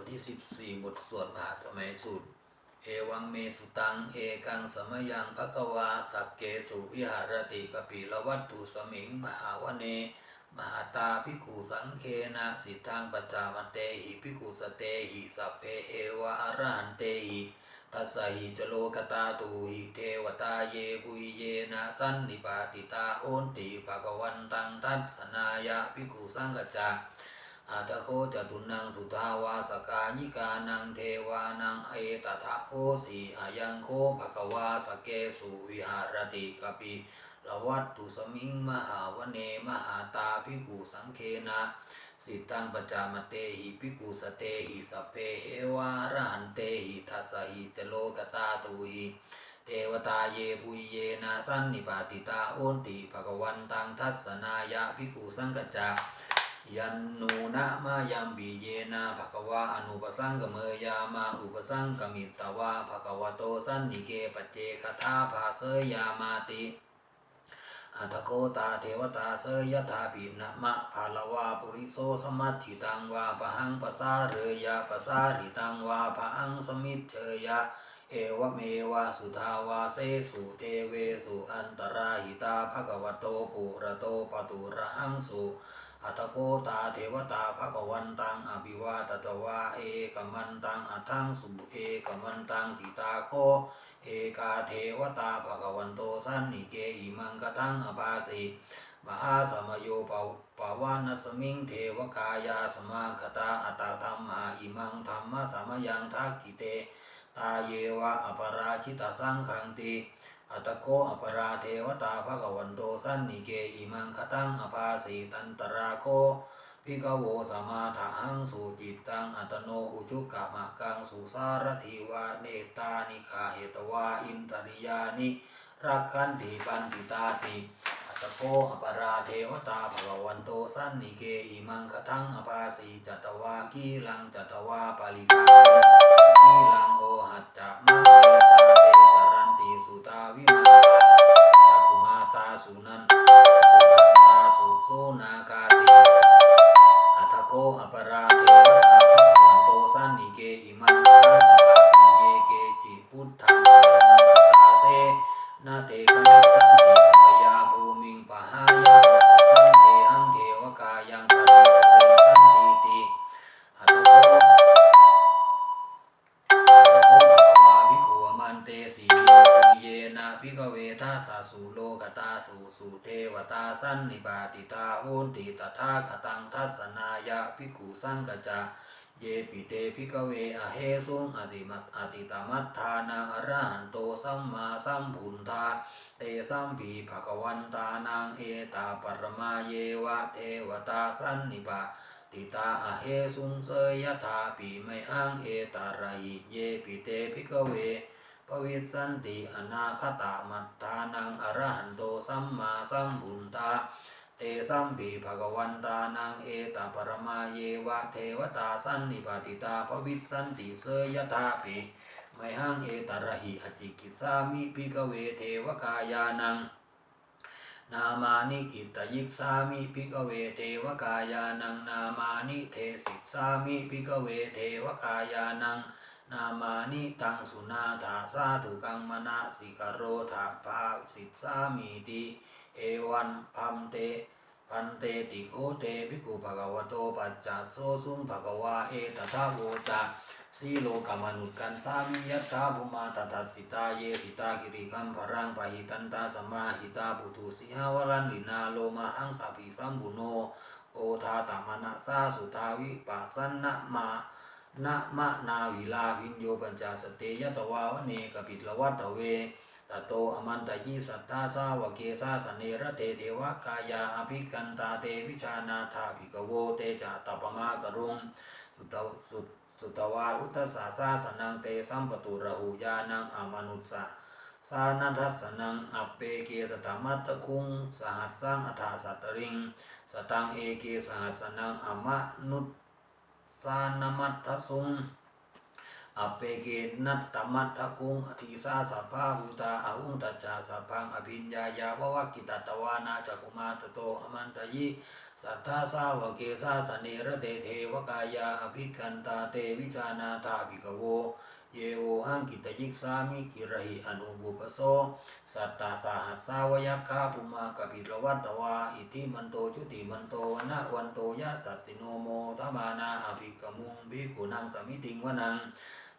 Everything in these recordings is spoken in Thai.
ทที่สิบสี่บทสวดมหาสมัยสูตร เอวังเมสุตัง เอกังสมยังภควา สักเกสุวิหารติกปิลวัตถุสมิง มหาวเน มหาตาภิกขุสังเคนะสิทธังปัจจามเตหิภิกขุสเตหิสัพเพเอวะอรหันเตหิทัสสหิจโลกตาตูหิเทวตาเยปุยเยนะสันนิปาติตาโอนติภะกวันตังทัสนายะภิกขุสังกจจา อาตโคจตุนังสุทาวาสกายิกานังเทวานังเอตถะโคสีอายังโคภควาสเกสุวิหารติกปิลวัตตุสมิงมหาวเนมหาตาภิกขุสังเคนะสิตังปจามเตหิภิกุสเตหิสเพเอวารหันเตหิทัสสหิตโลกตาตุหิเทวตาเยปุยเยนะสันนิปาติตาโอนติภะควันตังทัสสนายะภิกุสังกจจา ยันนูนะมายัมบีเยนะภะคะวะอนุปสังกเมยามาอุปสังกมิตวะภะคะวะโตสันนิเกปเจคทาภาเสยามาติอัตโกตาเทวตาเสยยาปินะมะภาลวาปุริโสสมัติตังวาปะหังปะสาเรยะปะสาริตังวาปะหังสมิทเชยะเอวเมวะสุทาวาเสสุเทเวสุอันตราหิตาภะคะวะโตปุระโตปตุระหังสุ อัตโกตาเทวตาภควันตังอภิวาตตวาเอกมันตังอัทังสุเอกมันตังทิตาโคเอกาเทวตาภควันโตสันนิเกอิมังกทังอภาสิมหาสมโยปปวานัสมิงเทวกายาสมาคตาอัตธรรมาอิมังธรรมะสมยังทักกิเตตาเยวะอปราชิตสังขังติ อัตโกอปราเทวตาภควันโตสันนิเกอิมังคตังอภาสีตันตราโคพิกโวสมาทังสุจิตตังอัตโนอุจุกะมะกังสุสารทิวาเนตานิคาเหตวาอินตริยานิรักขันติปันติตาติอัตโกอปราเทวตาภควันโตสันนิเกอิมังคตังอภาสีจัตวากีลังจัตวาปาลิกากีลังโอหัจจะมาเตชาเตาติตาโหนติตถาคตังทัสนายะภิกขุสังกจาเยปิเตพิกเวอเหสุงอติมัตอติตมัตทานังอรหันโตสัมมาสัมพุทธาเตสัมปีภควันตานังเอตาปรมาเยวะเทวตาสันนิบาติตาอเหสุงเสยยถาปีไม่อังเอตารหิเยปิเตภิกเวปวิสันติอนาคตามัตตานังอรหันโตสัมมาสัมพุทธา เตสัมปีภกวันตานังเอตาปรมาเยวะเทวตาสันนิปติตาปวิสันติเสยยถาปีไม่หังเอตาระหิอจิกิสามิภิกเวเทวกายานังนามานิกิตยิกสามิภิกเวเทวกายานังนามานิเทสิกสามิภิกเวเทวกายานังนามานิตังสุนาถาสาธุกังมนาสิกโรธาภาสิกสามิติ เอวันพัมเตพันเตติโคเตภิกขุภะคะวะโตปัจจาโซสุงภะคะวะเอตถาโวจาสีโลกามนุษย์กันสามียัตถาภุมาตทัสสิตาเยสิตากิริคัมภรังปะหิตันตาสมมาหิตาปุตุสิหาวรันลินาโลมาหังสัพพิสัมบุโนโอทาตามนะสาสุทาวิปัสสนะมานะมะนาวิลาวินโยปัญจสเตยตวาวเนกปิตลวัตเว ตโตอมันตยิสัทธาสาวเกสาสเนระเตเทวกายาอภิกันตาเตวิชานาธาภิกโวเตจาตปมากรุงสุตวสุสุตวาอุตสาสาสนังเตสัมปตุระหูยานังอามนุสสะสานัทัสนังอัปเปเกสตามัตตะคุงสหัสสังอัฏฐาสัตตริงสตังเอเกสหัสสนังอมะนุสานมัตทสุง อัปเปเกนัตตมัตทคุงอธิสาสัพาหุตาอาหุงตัจจาสัพังอภิญญายาวะวะกิตตตวานาจักุมาตโตอมันตยิสัทธาสาวเกสาสเนระเตเทวกายาอภิกันตาเตวิชานาธาภิกโวเยโวหังกิตยิกสามิกิระหิอนุบุปโสสัตตาสหัสสาวยคาภุมากปิรวัตตวาอิทิมันโตชุติมันโตนะวันโตยะสัตติโนโมทมานาอภิกมุงภิกขุนังสมิติงวนัง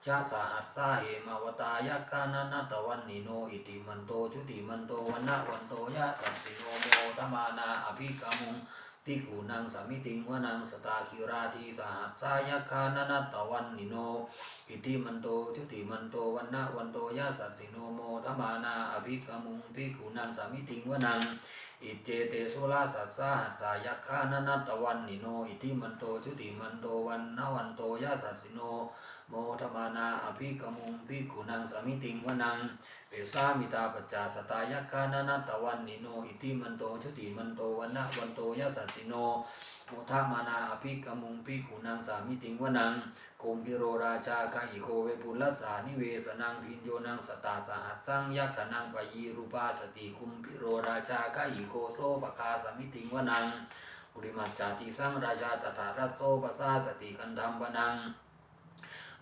ชาสาหัสสาเหมาวตายกานานาตวันนิโนอิติมันโตชุติมันโตวันนะวันโตยะสัตติโนโมทมานาอภิกมุงติกูนังสมิติงวนังสตาคิราทีสหัสสายคานานาตวันนิโน อิติมันโตชุติมันโตวันนะวันโตยะสัตสิโนโมทมานาอภิกมุงภิขุนังสมิติงวนังอิเจเตสุลาสัสสาหัสสายคานานัตวันนิโน อิติมันโตชุติมันโตวันนะวันโตยะสัสสิโน โมทมานาอภิกมุงภิกขุนังสมิติงวนังเปสามิตาปัจจาสตายคานานตตวันนิโนอิติมันโตชุติมันโตวันนะวันโตยะสัสสิโนโมทามานาอภิกมุงภิกขุนังสามิติงวนังโคมพิโรราชาคาอิโคเวปุลสานิเวสนังพินโยนังสตาสหัสสังยักขนังปยีรูปาสติคุมพิโรราชาคาอิโคโซปคาสมิติงวนังปุริมัจจาติสังราชาตถารัตโซปสาสติคันธรรมวนัง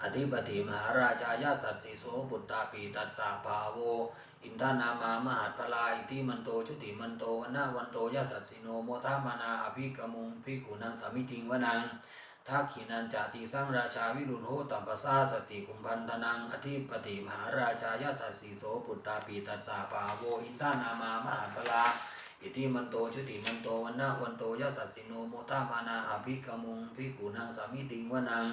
อธิปติมหาราชายาสัตสิโสบุตตาปีตัสสาภาโว อินทานามามหาพลาอิติมันโตชุติมันโตวันนาวันโตยะสัตสิโนโมทามานาอภิกมุงภิกขุนังสามิติงวนังทักขินันจติสังราชาวิรุณโหตัมปสาสติกุมพันธนังอธิปติมหาราชายาสัสสีโสปุตตาปีตัสสาปาโวอินทานามามหาพลาอิติมันโตชุติมันโตวันนะวันโตยะสัสสิโนโมตามานาอภิกมุงภิกขุนังสามิติงวนัง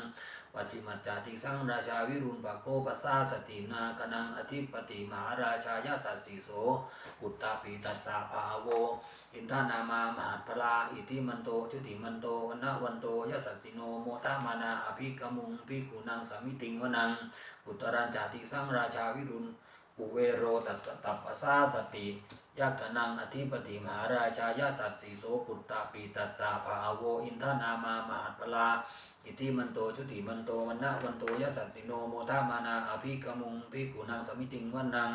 วัชิมัจจติสังราชาวิรุณปโกปัสาสตินาคนังอธิปติมหาราชายาสัสสีโสปุตตาปีตัสสาภาโว อินทานามามหาพลาอิติมันโตชุติมันโตวันนวันโตยะสัตติโนโมตามานาอภิกมุงภิกขุนังสามิติงวนังอุตรัญจาติสังราชาวิรุณอุเวโรตัสตัปปสาสติยักนังอธิปติมหาราชายาสัตสีโสปุตตาปีตัสสาภาโว อินทานามามหาพลา อิติมันโตชุติมันโตวันนะวันโตยะสัตสิโนโมทามานาอภิกมุงภิกขุนังสมิติงวันนัง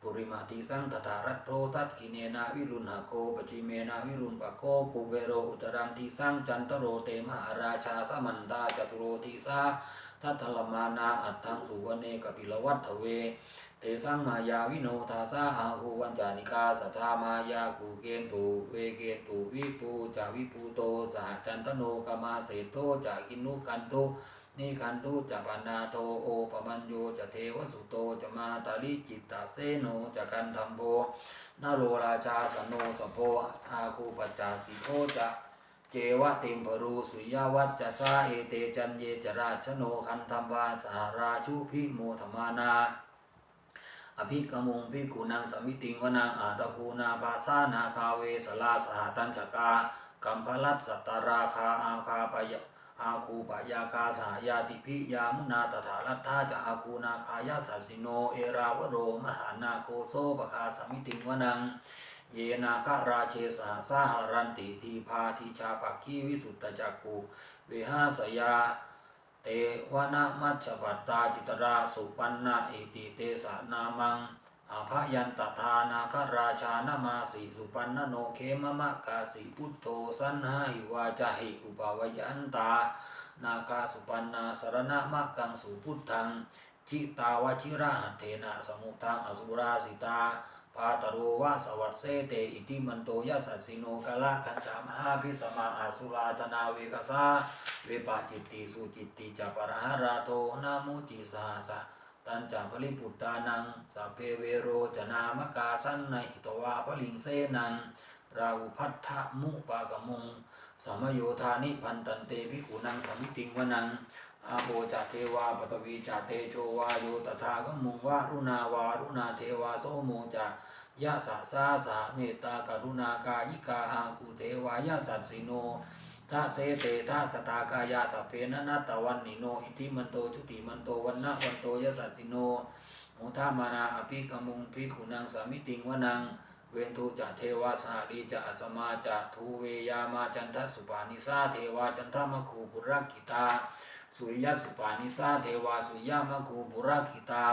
ปุริมาติสังตถารัตโตทัตกิเนนาวิรุณหโกปจิเมนาวิรุณปะโกกุเวโรอุตรังติสังจันตโรเตมหาราชาสมันตาจตุโรติสาทัตถลมานาอัตถังสุวเนกปิลวัตถเว เตสังมายาวิโนทาสาอาคูวันจานิกาสัทธามายาคูเกนตุเวเกนตุวิปูจาวิปูโตสหจันตโนกามาเสโตจากินุกันตุนิคันตุจะปานาโตโอปมัญโยจะเทวสุโตจะมาตาลิจิตตาเสโนจะกันธรรมโพนาโรราชาสนโนสโพอาคูปัจจาสิโคจะเจวะติมปรูสุยาวัจจะสาเอเตจันเยจราชโนคันธรรมวาสาราชุพิโมธมานา อภิกมุงภิกุนังสมิติงวนังอาตะคูนาภาสานาคาเวสลาสหตัญจกากัมพลัสสตตราคาอาคาปยะอาคูปยาคาสายาติพิยามุนาตถาลัทธาจะอาคูนาคายาสัสิโนเอราวโรมหานาโคโซปคาสมิติงวนัง เยนาคราเชสหสาหารันติทีพาทีชาปักขีวิสุตตจักคูเวหาสยา เตวนามัจจปัตตาจิตราสุปันนาอิติเตสะนามังอาภยันตทานาคราชานามาสีสุปันนโนเคมมะกาสีพุทโธสันหาหิวาจาหิอุปาวยันตา นาคาสุปันนาสรณะมะกังสุพุทธังจิตาวชิระหัตเถนะสมุทังอสุราสิตา ปาตโรวาสวัสเสเตอิติมันโตยะสัสสิโนกะละคัญจามหาพิสมาอาสุราธนาเวกสาเวปาจิตติสุจิตติจะปรหาราโตนามุจิสาสะตันจาพลิปุตตานังสัพเพเวโรจนามกาสันในหิตวาพลิงเสนังราหุพัทธมุปากมุงสมโยธานิพันตันเตภิกขุนังสมิติงวนัง อาโปจาเทวาปตวีจาเตโชวาโยตถาคมุงว่ารุณาวารุณาเทวาโสโมจายะสะสาสาเมตตากรุณากายิกาอาคูเทวายะสัสสิโนทาเสเตทาสตากายาสัพเพนนัตตวันนิโน อิทิมันโตชุติมันโตวันนะวันโตยะสัสสิโนโมทามานาอภิกมุงภิกขุนังสามิติงวนัง เวนทุจะเทวาสาลีจะอสมาจะทูเวยามาจันทสุปานิสาเทวาจันทมคูบุรักขิตา สุริยสุปานิสาเทวาสุริยามคูบุรักขิตา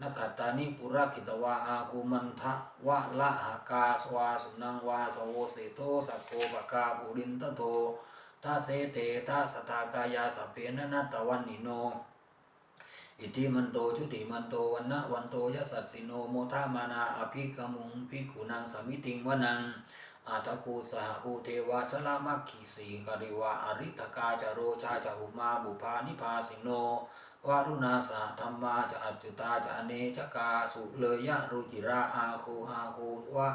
นักขัตตานิปุระคิตวาอาคุมันทะวะละหากาสวาสุนังวาสโวเสโตสักโกปะกาปุรินตโตทัเสเตทัสทากายาสเพนะนัตวันนิโน อิติมันโตชุติมันโตวันนะวันโตยสัสสิโนโมทามานาอภิกมุงภิกขุนังสมิติงวนัง อาตะคูสหภูเทวาชลามัคคีสีกริวาอริทกาจโรชาจหุมาบุพานิพาสิโนวารุณาสาธรรมาจะอัจจุตาจะอเนจกาสุเลยะรุจิราอาคูอาคูวะ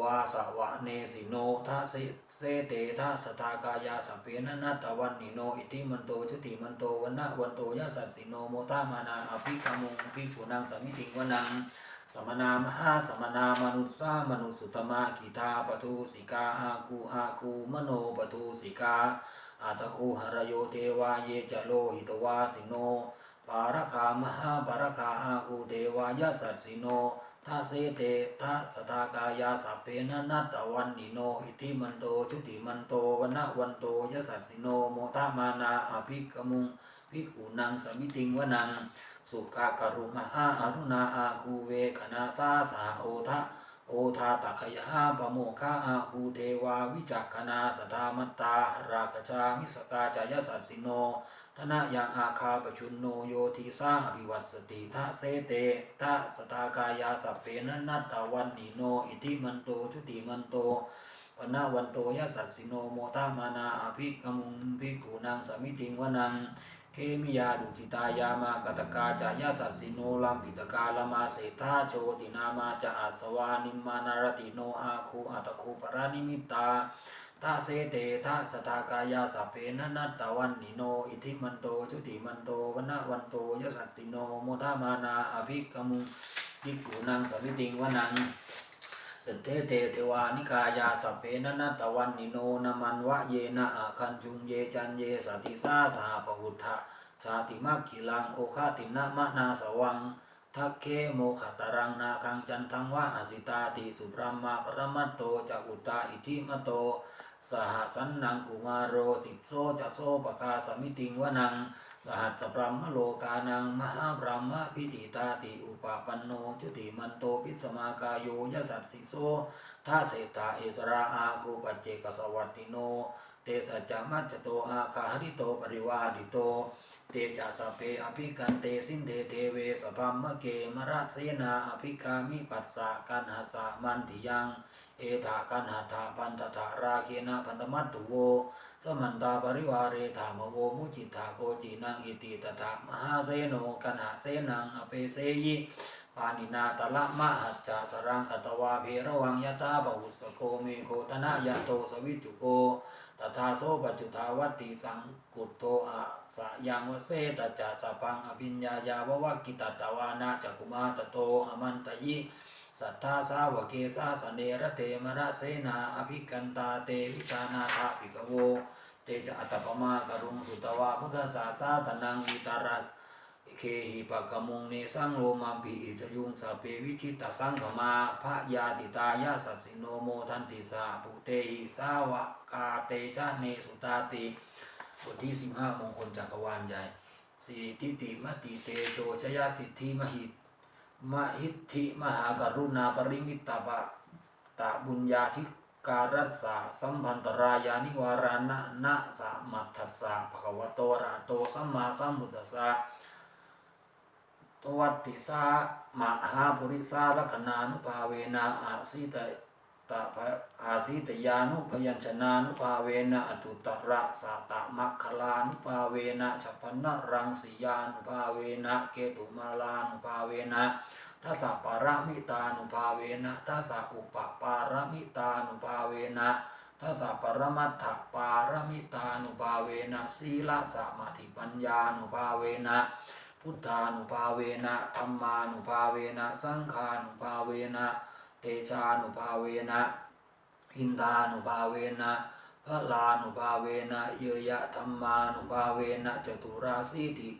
วาสวะเนสิโนทัสิ เสเตทัสทากายาสเพนนัตตวันนิโน อิติมันโตชุติมันโตวันนะวันโตยะสัสสิโนโมทามานาอภิกามุงภิกขุนังสมิติงวนังสมนามหาสมนามนุสสามนุสุตมะกิทาปทุสิกาอาคูอาคูมโนปทุสิกาอาตะคูหรโยเทวาเยจโลหิตวาสิโนปารคามหาปารคาอาคูเทวายะสัสสิโน ทาเสเตทาสทากายาสัพเพนะนัตตวันนิโน อิทิมันโต ชุติมันโตวันนวันโตยสัสสิโน โมทามานาอภิกมุงภิกขุนังสมิติงวนัง สุขากรุมหาอรุณาอาคูเวขณาสาสาโอทะ ทาตะขยาปโมคาอาคูเทวาวิจักขณาสทามัตตาราคชามิสกาจายสัสสิโน ธนะยังอาคาปชุนโนโยทีสาอภิวัตสติทะเสเตทะสตากายาสัพเพนนัตตวันนิโน อิติมันโตชุติมันโตวันนาวันโตยสัสสิโนโมทามานาอภิกมุงภิกขุนังสมิติงวนัง เคมิยาดุจิตายามากตกาจายาสัสสิโนลัมปิตกาลมาเสธาโชตินามาจะอาสวานิมานารติโนอาคูอัตคูปรานิมิตาทาเสเตทะสทากายาสเพนนัตตวันนิโน อิทิมันโตชุติมันโตวันนวันโตยสัตติโนโมทามานาอภิกมุภิกขุนังสวิติงวนัง สตเตเตเทวานิกายาสเพนนัตวันนิโนนามันวะเยนะอาคันจุงเยจันเยสติสาสหปหุทธะชาติมักขิลังโอคาตินะมะนาสวังทักเคโมขตารังนาคังจันทังวะอสิตาติสุปรมมาปรมัตโตจักุตตาอิทิมโต สหัสันนังกุมารโรสิโซจะโซปกาสมิติงวนัง สหัสพรมโลกานังมหาพรหมพิติตาติอุปปันโนจุติมันโตพิสมากายโยยสัสสิโซทัเสตาเอสราอาคูปัจเจกสวัตติโน เตสัจจมัจจโตอาคาหริโตปริวาดิโต เตจัสเปอภิกันเตสินเทเทเวสพัมมะเกมระเสนาอภิกามิปัสสะกันหาสามันติยัง เอธาคันหาธาพันธถาราเคนะพันธมัตตุโว สมันตาปริวาเรธามโวมุจิตาโกจีนังอิติตถามหาเสโนกันหาเสนังอเปเสยิปานินาตละมะหัจจาสรังคตวาเพระวังยตาบุสโกเมโคตนะยโตสวิจุโกตถาโสปัจจุทาวัตติสังกุตโตอะสะยังวเสตจาสพังอภิญญายาววกิตตวานาจักุมาตโตอมันตยิสัทธาสาวเกสาสเนระเตมระเสนาอภิกันตาเตวิชานาทาภิกโว เตจะอัตปมากรุงสุตวาพุทธสาสาสนังวิตารัตเคหิปะกมุงเนสังโลมาปิอิจยุงสเปวิชิตสังขมาพระยาติตายาสัสสิโนโมทันติสาปุเตหิสาวกาเตชะเนสุตาติบทที่สิบห้ามงคลจักรวาลใหญ่สีติติมติเตโชชยสิทธิมหิตมหิทธิมหากรุณาปริมิตตปะตะบุญญาธิ การัสสะสัมพันตรายานิวารานะนะสะมัทธัสสะภะคะวะโตระโตสัมมาสัมพุทธัสสะตวัตติสามหาภุริสาลักขณานุภาเวนะอาสิตตะภะอาสิตยานุพยัญชนานุภาเวนะอตุตระสาตะมัคคลานุภาเวนะฉัพพนะรังสียานุภาเวนะเกตุมาลานุภาเวนะ ทัสสะปารามิตานุภาเวนะทัสสะอุปปารามิตานุภาเวนะทัสสะปรมัตถปารามิตานุภาเวนะสีลสมาธิปัญญานุภาเวนะพุทธานุภาเวนะธรรมานุภาเวนะสังฆานุภาเวนะเตชานุภาเวนะอินทานุภาเวนะพระลานุภาเวนะเยยะธรรมานุภาเวนะจตุราสีติ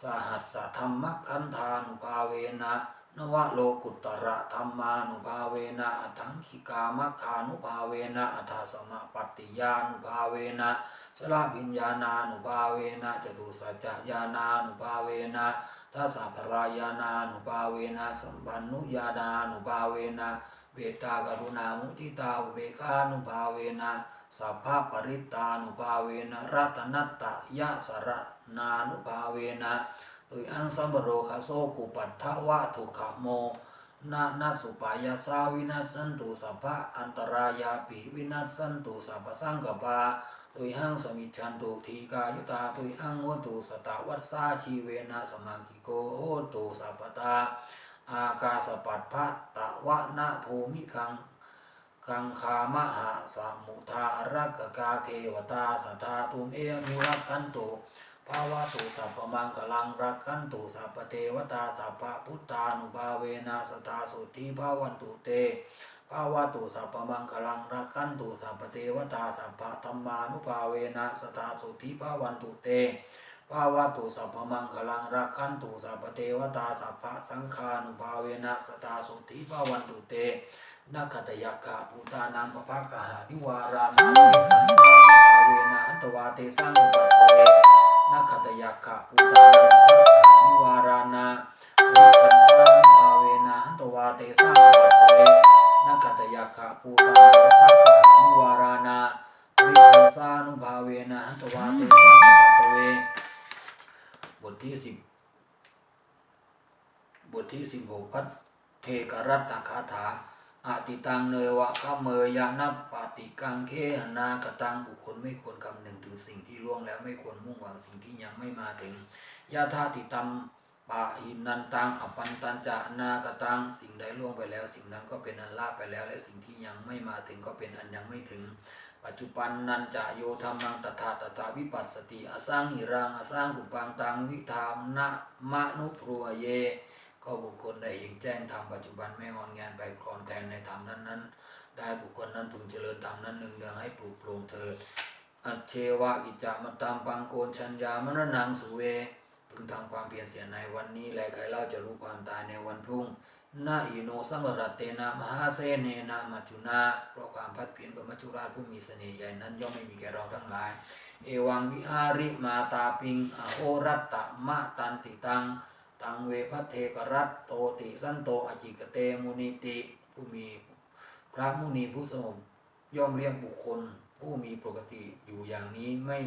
สหัสสะธรรมคันธานุภาเวนะ นวโลกุตระธรรมานุภาเวนะอัตถังคิกามคคานุภาเวนะอัฏฐสมปัตติยานุภาเวนะสละวิญญาณานุภาเวนะจตุสัจจญาณานุภาเวนะทัสสะพรายานานุภาเวนะสัมปันนุญาณานุภาเวนะเวตากรุณามุทิตาอุเบกานุภาเวนะสัพพะปริตตานุภาเวนะรัตนัตตยะสระนานุภาเวนะ ตุยอังสัมบโรคาโสกุปัฏฐวะทุกขโมนานาสุปายาสาวินัสันตุสัพพะอันตรายาปิวินัสันตุสัพพสังกปาตุยหังสมิจันตุทีกายุตาตุยหังโหตุสตาวัสาชีเวนะสมากิโกโหตุสัพตา อากาสปัตพัตตะวะนะภูมิคังกังคามหาสมุทารักกาเทวตาสัทธาตุมเอมุรักันตุ ภาวะตุสัพพมังคลังรักขันตุสัพพเทวตาสัพพพุทธานุภาเวนะสัทธาสุทธิภาวันตุเตภาวะตุสัพพมังคลังรักขันตุสัพพเทวตาสัพพธรรมานุภาเวนะสัทธาสุทธิภาวันตุเตภาวะตุสัพพมังคลังรักขันตุสัพพเทวตาสัพพสังฆานุภาเวนะสตาสุทธิภาวันตุเตนักตยักขะภูตานังปภากหานิวารามิสังสานุภาเวนะอันตวาเตสังอุปัตเว นักขตยักขะภูตาปุตานิวารานาวิตัสสานุภาเวนะอันตวาเตสังอุปัตเวนักขตยักขะภูตานังปภากหานิวารานาวิตัสสานุภาเวนะอันตวาเตสังอุปัตเวบทที่สิบบทที่สิบหกพัทเทกรัตตคาถา อาติตังเนวะขะเมยานับปาติกังเคหนากตังบุคคลไม่ควรคำหนึ่งถึงสิ่งที่ล่วงแล้วไม่ควรมุ่งหวังสิ่งที่ยังไม่มาถึงยาธาติตัมปะหินันตังอปันตันจะนากตังสิ่งใดล่วงไปแล้ว สิ่งนั้นก็เป็นอันลาไปแล้ว และสิ่งที่ยังไม่มาถึงก็เป็นอันยังไม่ถึง ปัจจุบันนันจะโยธรรมังตถาตถาวิปัสสติอสร้างหิรังอสร้างอุปังตังวิธามนะมะนุพรัวเย ก็บุคคลใดเห็นแจ้งธรรมปัจจุบันไม่งอนงานไปคลอนแทนในธรรมนั้นนั้นได้บุคคลนั้นพึงเจริญธรรมนั้นหนึ่งเดืองให้ปลูกโปร่งเถิดอัจเชวะกิจจามตามปังโกนชัญญามรณังสุเว พึงทำความเพียรเสียในวันนี้และใครเล่าจะรู้ความตายในวันพรุ่งนาอิโนสังรัตเตนะมหาเสเนนะมัจจุนาเพราะความพัดเพียรของมัจจุราชผู้มีเสน่ห์ใหญ่นั้นย่อมไม่มีแก่เราทั้งหลาย เอวังวิหาริมาตาปิงอโหรัตตะมะตันติตัง ตังเวพัทเทกรัตโตติสันโตอจิกเตมุนิติผู้มีพระมุนีผู้สงบย่อมเลี้ยงบุคคล ผู้มีปกติอยู่อย่างนี้ไม่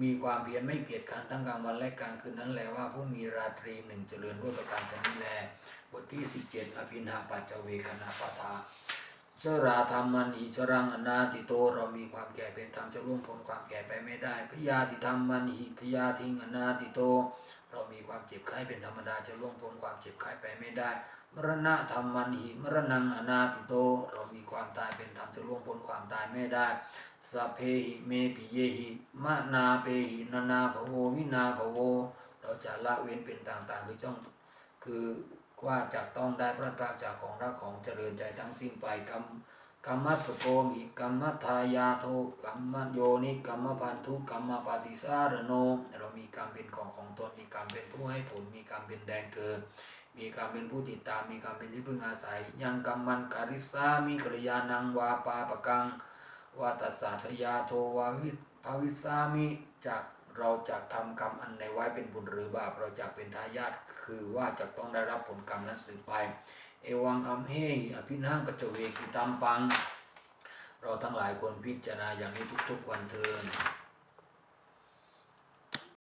มีความเพียรไม่เกียจคร้านทั้งกลางวันและกลางคืนนั้นแลว่าผู้มีราตรีหนึ่งเจริญด้วยประการชนิดแลบทที่ 17 อภินาปัจจเวคณาปทา ชราธรรมันหิชรังอนาติโตเรามีความแก่เป็นธรรมจะร่วงพ้นความแก่ไปไม่ได้พยาติธรรมันหิพยาทิงอนาติโต เรามีความเจ็บไข้เป็นธรรมดาจะล่วงพ้นความเจ็บไข้ไปไม่ได้ มรณะธรรมันหิมรณังอนาติโต เรามีความตายเป็นธรรมจะล่วงพ้นความตายไม่ได้สัพเพหิเมปิเยหิมะนาเปหินานาภโววินาภโว เราจะละเว้นเป็นต่างๆคือจ้องคือ ว่าจากต้องได้พระพากจากของรักของเจริญใจทั้งสิ้นไปกรรมกรรมสโกมิกรรมทายาโทกรรมโยนิกรรมพันธุกรรมปฏิสารโน เรามีกรรมเป็นของของตนมีกรรมเป็นผู้ให้ผลมีกรรมเป็นแดนเกิดมีกรรมเป็นผู้ติดตามมีกรรมเป็นที่พึ่งอาศัย ยังกรรมมันการิสามีกัลยาณังวาปาปะกังวาตัสสาทยาโทวาวิภาวิสามิจาก เราจะทำกรรมอันใดไว้เป็นบุญหรือบาปเราจะเป็นทายาทคือว่าจะต้องได้รับผลกรรมนั้นสืบไป เอวังอัมเฮอภินังปัจเวกิตามปัง เราทั้งหลายควรพิจารณาอย่างนี้ทุกๆวันเทิน